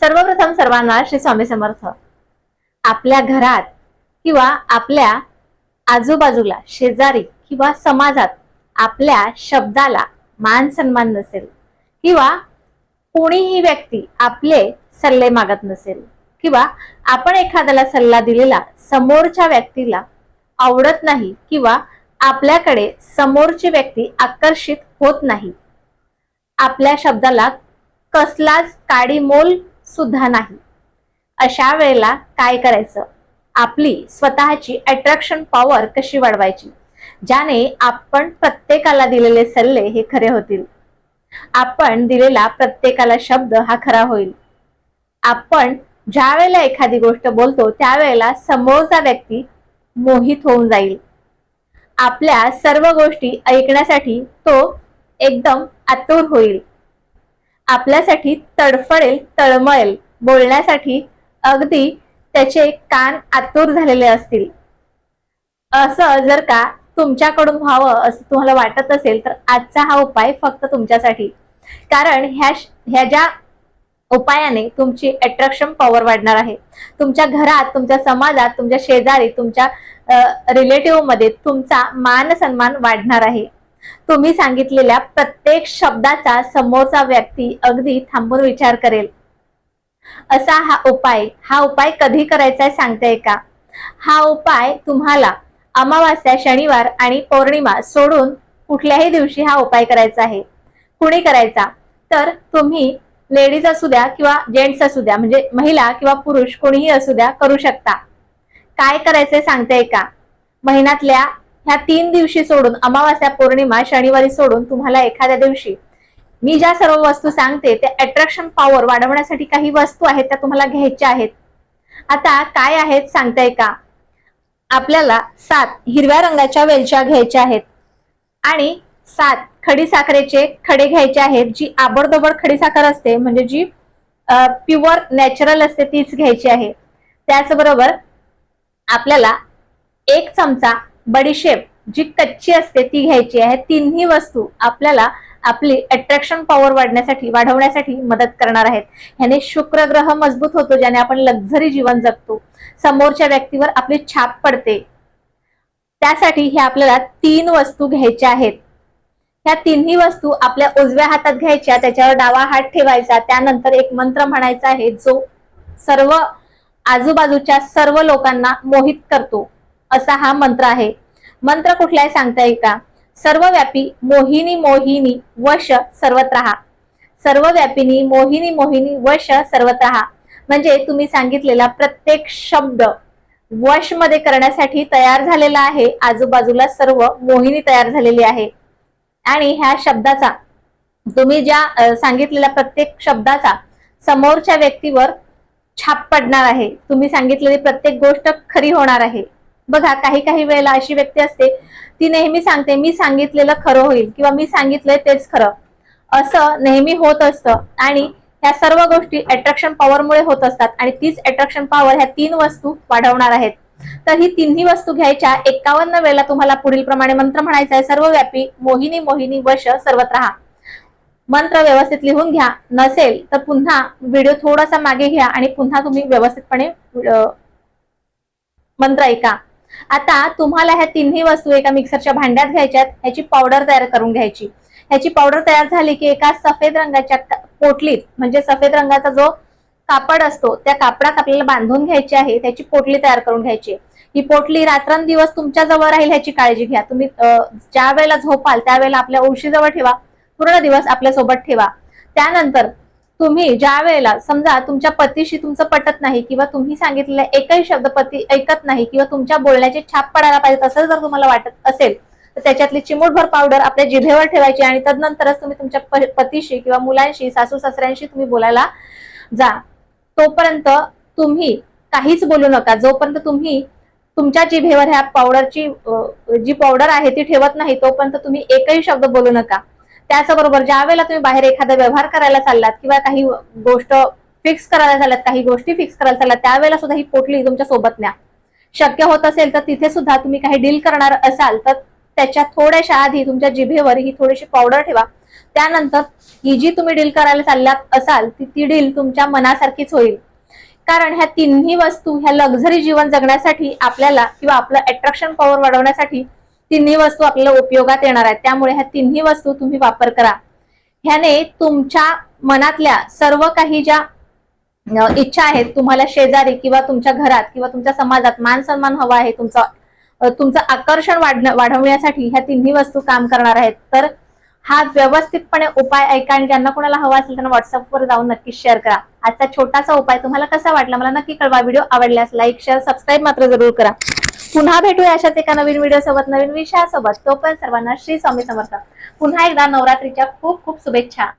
सर्वप्रथम सर्वांना श्री स्वामी समर्थ. आपल्या घरात किंवा आपल्या आजूबाजूला शेजारी किंवा समाजात आपल्या शब्दाला मान सन्मान नसेल किंवा कोणीही व्यक्ती आपले सल्ले मागत नसेल किंवा आपण एखाद्याला सल्ला दिलेला समोरच्या व्यक्तीला आवडत नाही किंवा आपल्याकडे समोरची व्यक्ती आकर्षित होत नाही. आपल्या शब्दाला कसलाच काडी मोल सुद्धा नाही. अशा वेळेला काय करायचं? आपली स्वतःची अट्रॅक्शन पॉवर कशी वाढवायची? ज्याने आपण प्रत्येकाला दिलेले सल्ले हे खरे होतील. आपण दिलेला प्रत्येकाला शब्द हा खरा होईल. आपण ज्या वेळेला एखादी गोष्ट बोलतो त्यावेळेला समोरचा व्यक्ती मोहित होऊन जाईल. आपल्या सर्व गोष्टी ऐकण्यासाठी तो एकदम आतुर होईल. आपल्यासाठी तडफडेल तळमळेल बोलण्यासाठी अगदी त्याचे कान आतुर झालेले असतील. असं जर का तुमच्याकडून व्हावं असं तुम्हाला वाटत असेल तर आजचा हा उपाय फक्त तुमच्यासाठी. कारण ह्या ह्या ज्या उपायाने तुमची अट्रॅक्शन पॉवर वाढणार आहे. तुमच्या घरात तुमच्या समाजात तुमच्या शेजारी तुमच्या रिलेटिव्हमध्ये तुमचा मान सन्मान वाढणार आहे. तुम्ही सांगितलेल्या प्रत्येक शब्दाचा समोरचा व्यक्ती अगदी थांबून विचार करेल. असा हा उपाय हा उपाय कधी करायचा आहे सांगताय का? हा उपाय तुम्हाला अमावास्या शनिवार आणि पौर्णिमा सोडून कुठल्याही दिवशी हा उपाय करायचा आहे. कुणी करायचा? तर तुम्ही लेडीज असू द्या किंवा जेंट्स असू द्या म्हणजे महिला किंवा पुरुष कोणीही असू द्या करू शकता. काय करायचंय सांगताय का? महिन्यातल्या ह्या तीन दिवशी सोडून अमावास्या पौर्णिमा शनिवारी सोडून तुम्हाला एखाद्या दिवशी मी ज्या सर्व वस्तू सांगते त्या अट्रॅक्शन पॉवर वाढवण्यासाठी काही वस्तू आहेत त्या तुम्हाला घ्यायच्या आहेत. आता काय आहेत सांगताय का? आपल्याला सात हिरव्या रंगाच्या वेलच्या घ्यायच्या आहेत आणि सात खडी साखरेचे खडे घ्यायचे आहेत जी आबडदोबड खडी साखर असते म्हणजे जी प्युअर नॅचरल असते तीच घ्यायची आहे. त्याचबरोबर आपल्याला एक चमचा बडीशेप जी कच्ची असते ती घ्यायची आहे. तिन्ही वस्तू आपल्याला आपली अट्रॅक्शन पॉवर वाढण्यासाठी वाढवण्यासाठी मदत करणार आहेत. ह्याने शुक्र ग्रह मजबूत होतो ज्याने आपण लक्झरी जीवन जगतो. समोरच्या व्यक्तीवर आपली छाप पडते. त्यासाठी हे आपल्याला तीन वस्तू घ्यायच्या आहेत. ह्या तिन्ही वस्तू आपल्या उजव्या हातात घ्यायच्या त्याच्यावर डावा हात ठेवायचा त्यानंतर एक मंत्र म्हणायचा आहे जो सर्व आजूबाजूच्या सर्व लोकांना मोहित करतो. असा हा मंत्र आहे. मंत्र कुठला आहे सांगता येईल का सर्वव्यापी मोहिनी मोहिनी वश सर्वत्र हा सर्वव्यापिनी मोहिनी मोहिनी वश सर्वत्रहा म्हणजे तुम्ही सांगितलेला प्रत्येक शब्द वशमध्ये करण्यासाठी तयार झालेला आहे. आजूबाजूला सर्व मोहिनी तयार झालेली आहे. आणि ह्या शब्दाचा तुम्ही ज्या सांगितलेल्या प्रत्येक शब्दाचा समोरच्या व्यक्तीवर छाप पडणार आहे. तुम्ही सांगितलेली प्रत्येक गोष्ट खरी होणार आहे. बघा काही काही वेळेला अशी व्यक्ती असते ती नेहमी सांगते मी सांगितलेलं खरं होईल किंवा मी सांगितलंय तेच खरं. असं नेहमी होत असतं आणि ह्या सर्व गोष्टी अट्रॅक्शन पॉवरमुळे होत असतात आणि तीच अट्रॅक्शन पॉवर ह्या तीन वस्तू वाढवणार आहेत. तर ही तिन्ही वस्तू घ्यायच्या एकावन्न वेळेला तुम्हाला पुढील प्रमाणे मंत्र म्हणायचा आहे. सर्वव्यापी मोहिनी मोहिनी वश सर्वत्र हा. मंत्र व्यवस्थित लिहून घ्या. नसेल तर पुन्हा व्हिडिओ थोडासा मागे घ्या आणि पुन्हा तुम्ही व्यवस्थितपणे मंत्र ऐका. आता तुम्हाला ह्या तिन्ही वस्तू एका मिक्सरच्या भांड्यात घ्यायच्यात ह्याची पावडर तयार करून घ्यायची. ह्याची पावडर तयार झाली की एका सफेद रंगाच्या पोटलीत म्हणजे सफेद रंगाचा जो कापड असतो त्या कापडात आपल्याला बांधून घ्यायची आहे त्याची पोटली तयार करून घ्यायची. ही पोटली रात्रंदिवस तुमच्या जवळ राहील ह्याची काळजी घ्या. तुम्ही ज्या वेळेला झोपाल त्यावेळेला आपल्या उशीजवळ ठेवा. पूर्ण दिवस आपल्यासोबत ठेवा. त्यानंतर तुम्ही ज्या वेळेला समजा तुमच्या पतीशी तुमचं पटत नाही किंवा तुम्ही सांगितलेला एकही शब्द पती ऐकत नाही किंवा तुमच्या बोलण्याची छाप पडायला पाहिजे असं जर तुम्हाला वाटत असेल तर त्याच्यातली चिमूटभर पावडर आपल्या जिभेवर ठेवायची आणि तदनंतरच तुम्ही तुमच्या पतीशी किंवा मुलांशी सासू सासऱ्यांशी तुम्ही बोलायला जा. तोपर्यंत तुम्ही काहीच बोलू नका. जोपर्यंत तुम्ही तुमच्या जिभेवर ह्या पावडरची जी पावडर आहे ती ठेवत नाही तोपर्यंत तुम्ही एकही शब्द बोलू नका. त्याचबरोबर ज्या वेळेला तुम्ही बाहेर एखादा व्यवहार करायला चाललात किंवा काही गोष्ट फिक्स करायला चाललात काही गोष्टी फिक्स करायला चाललात त्यावेळेला सुद्धा ही पोटली तुमच्यासोबत न्या. शक्य होत असेल तर तिथे सुद्धा तुम्ही काही डील करणार असाल तर त्याच्या थोड्याशा आधी तुमच्या जिभेवर ही थोडीशी पावडर ठेवा. त्यानंतर ही जी तुम्ही डील करायला चालल्यात असाल ती ती डील तुमच्या मनासारखीच होईल. कारण ह्या तिन्ही वस्तू ह्या लक्झरी जीवन जगण्यासाठी आपल्याला किंवा आपलं अट्रॅक्शन पॉवर वाढवण्यासाठी तिन्ही वस्तू आपल्याला उपयोगात येणार आहेत. त्यामुळे ह्या तिन्ही वस्तू तुम्ही वापर करा. ह्याने तुमच्या मनातल्या सर्व काही ज्या इच्छा आहेत तुम्हाला शेजारी किंवा तुमच्या घरात किंवा तुमच्या समाजात मान सन्मान हवा आहे तुमचा तुमचं आकर्षण वाढणं वाढवण्यासाठी ह्या तिन्ही वस्तू काम करणार आहेत. तर हा व्यवस्थितपणे उपाय ऐका आणि ज्यांना कोणाला हवा असेल त्यांना व्हॉट्सअपवर जाऊन नक्की शेअर करा. आजचा छोटासा उपाय तुम्हाला कसा वाटला मला नक्की कळवा. व्हिडिओ आवडल्यास लाईक शेअर सबस्क्राईब मात्र जरूर करा. पुन्हा भेटूया अशाच एका नवीन व्हिडिओ सोबत नवीन विषयासोबत. तो पण सर्वांना श्री स्वामी समर्थ. पुन्हा एकदा नवरात्रीच्या खूप खूप शुभेच्छा.